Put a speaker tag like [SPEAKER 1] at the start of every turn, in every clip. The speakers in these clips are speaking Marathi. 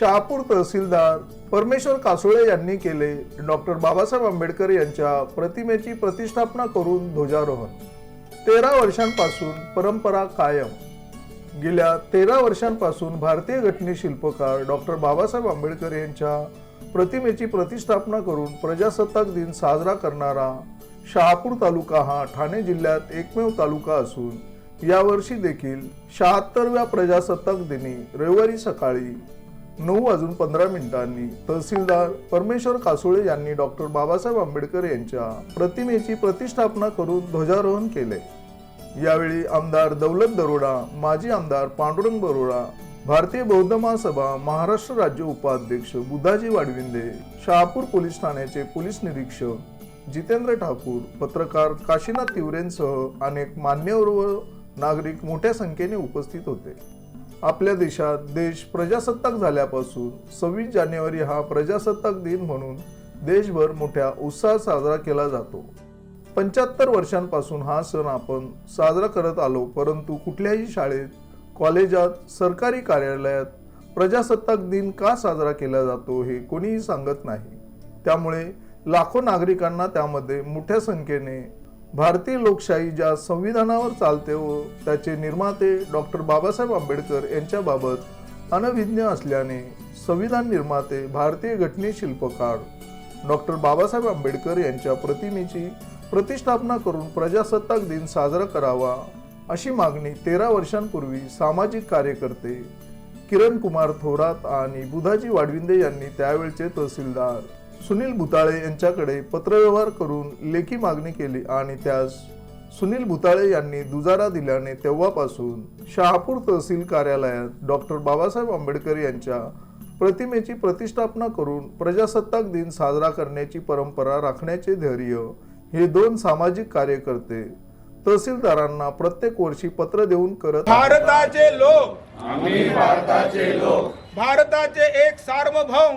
[SPEAKER 1] शहापूर तहसीलदार परमेश्वर कासोळे यांनी केले. डॉक्टर बाबासाहेब आंबेडकर यांच्या प्रतिमेची प्रतिष्ठापना करून ध्वजारोहण. तेरा वर्षांपासून परंपरा कायम. गेल्या तेरा वर्षांपासून भारतीय घटने शिल्पकार डॉक्टर बाबासाहेब आंबेडकर यांच्या प्रतिमेची प्रतिष्ठापना करून प्रजासत्ताक दिन साजरा करणारा शहापूर तालुका हा ठाणे जिल्ह्यात एकमेव तालुका असून यावर्षी देखील शहात्तरव्या प्रजासत्ताक दिनी रविवारी सकाळी नऊ वाजून पंधरा मिनिटांनी तहसीलदार परमेश्वर कासोळे यांनी डॉक्टर बाबासाहेब आंबेडकर यांच्या प्रतिमेची प्रतिष्ठापना करून ध्वजारोहण केले. यावेळी आमदार दौलत दरोडा माजी आमदार पांडुरंग बरोडा भारतीय बौद्ध महासभा महाराष्ट्र राज्य उपाध्यक्ष बुधाजी वाडविंदे शहापूर पोलीस ठाण्याचे पोलीस निरीक्षक जितेंद्र ठाकूर पत्रकार काशीनाथ तिवरेंसह अनेक मान्यवर व नागरिक मोठ्या संख्येने उपस्थित होते. आपल्या देशात देश प्रजासत्ताक झाल्यापासून सव्वीस जानेवारी हा प्रजासत्ताक दिन म्हणून देशभर मोठ्या उत्साहात साजरा केला जातो. पंच्याहत्तर वर्षांपासून हा सण आपण साजरा करत आलो परंतु कुठल्याही शाळेत कॉलेजात सरकारी कार्यालयात प्रजासत्ताक दिन का साजरा केला जातो हे कोणीही सांगत नाही. त्यामुळे लाखो नागरिकांना त्यामध्ये मोठ्या संख्येने भारतीय लोकशाही ज्या संविधानावर चालते व त्याचे निर्माते डॉक्टर बाबासाहेब आंबेडकर यांच्याबाबत अनभिज्ञ असल्याने संविधान निर्माते भारतीय घटने शिल्पकार डॉक्टर बाबासाहेब आंबेडकर यांच्या प्रतिमेची प्रतिष्ठापना करून प्रजासत्ताक दिन साजरा करावा अशी मागणी तेरा वर्षांपूर्वी सामाजिक कार्यकर्ते किरण कुमार थोरात आणि बुधाजी वाडविंदे यांनी त्यावेळचे तहसीलदार सुनील भुताळे यांच्याकडे पत्रव्यवहार करून लेखी मागणी केली आणि त्यास सुनील भुताळे यांनी दुजारा दिल्याने तेव्हापासून शहापूर तहसील कार्यालयात डॉक्टर बाबासाहेब आंबेडकर यांच्या प्रतिमेची प्रतिष्ठापना करून प्रजासत्ताक दिन साजरा करण्याची परंपरा राखण्याचे धैर्य हे दोन सामाजिक कार्यकर्ते तहसीलदारांना प्रत्येक वर्षी पत्र देऊन करत.
[SPEAKER 2] भारताचे लोक आम्ही भारताचे लोक भारताचे एक सार्वभौम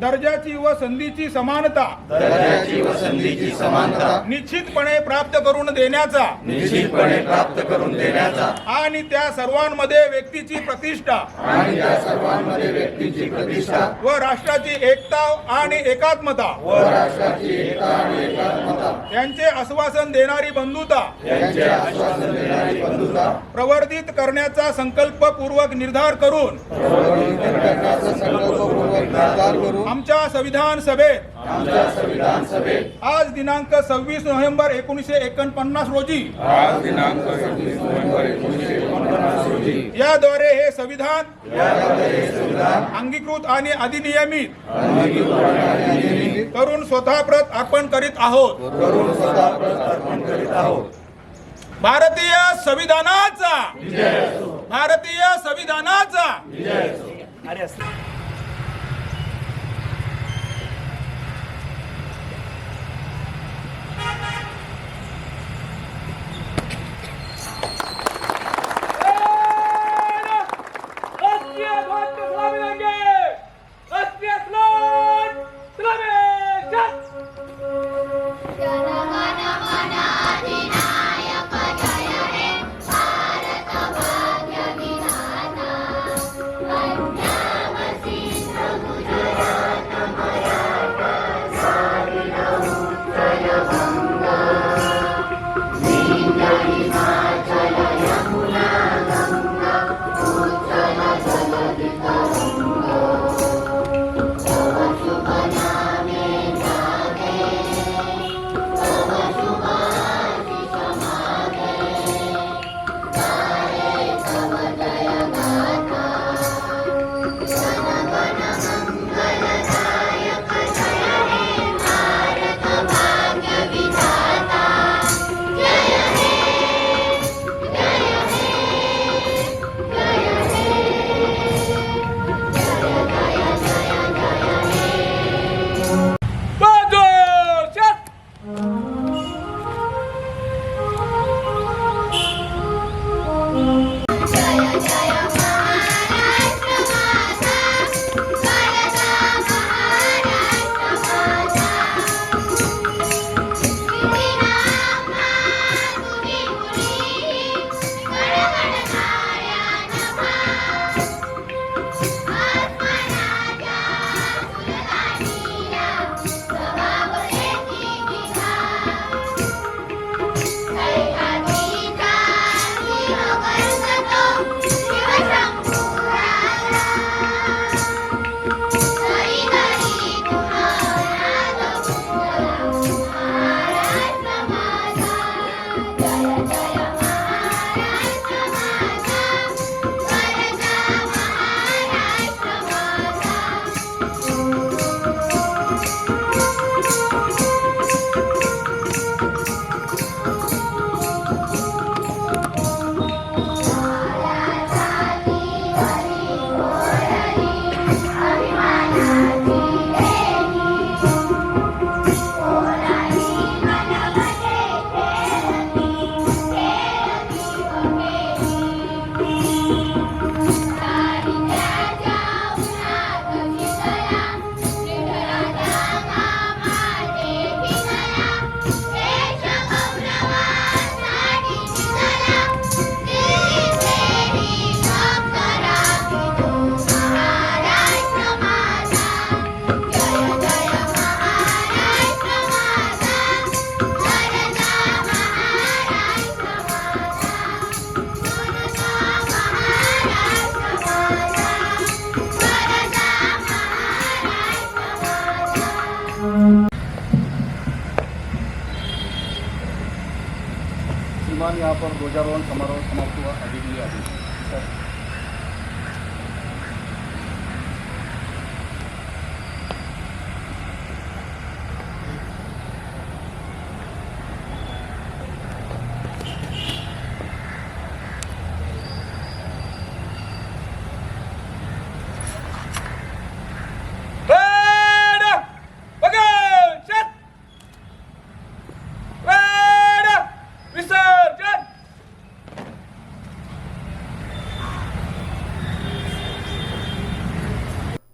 [SPEAKER 2] दर्जाची व संधीची समानता.
[SPEAKER 3] दर्जाची व संधीची समानता.
[SPEAKER 2] निश्चितपणे प्राप्त करून देण्याचा.
[SPEAKER 3] निश्चितपणे प्राप्त करून देण्याचा.
[SPEAKER 2] आणि त्या सर्वांमध्ये व्यक्तीची प्रतिष्ठा.
[SPEAKER 3] आणि त्या सर्वांमध्ये व्यक्तीची प्रतिष्ठा.
[SPEAKER 2] व राष्ट्राची एकता आणि एकात्मता.
[SPEAKER 3] व राष्ट्राची एकता आणि एकात्मता.
[SPEAKER 2] यांचे आश्वासन देणारी बंधुता.
[SPEAKER 3] यांचे आश्वासन देणारी बंधुता.
[SPEAKER 2] प्रवर्धित करण्याचा संकल्पपूर्वक निर्धार करून.
[SPEAKER 3] करण्याचा संकल्पपूर्वक निर्धार करून.
[SPEAKER 2] आमच्या संविधान सभेत.
[SPEAKER 3] आमच्या संविधान सभेत.
[SPEAKER 2] आज दिनांक सव्वीस नोव्हेंबर एकोणीसशे एकोणपन्नास रोजी.
[SPEAKER 3] आज दिनांक सव्वीस नोव्हेंबर एकोणीसशे एकोणपन्नास रोजी.
[SPEAKER 2] याद्वारे हे संविधान अंगीकृत आणि अधिनियमित करून स्वतः प्रत अर्पण करीत आहोत.
[SPEAKER 3] करून स्वतः प्रत अर्पण करीत आहोत.
[SPEAKER 2] भारतीय संविधानाचा भारतीय संविधानाचा
[SPEAKER 4] राष्ट्रीय
[SPEAKER 5] श्रीमान यहाँ पर ध्वजारोहण समारोह समाप्त हुआ अभी के लिए अभी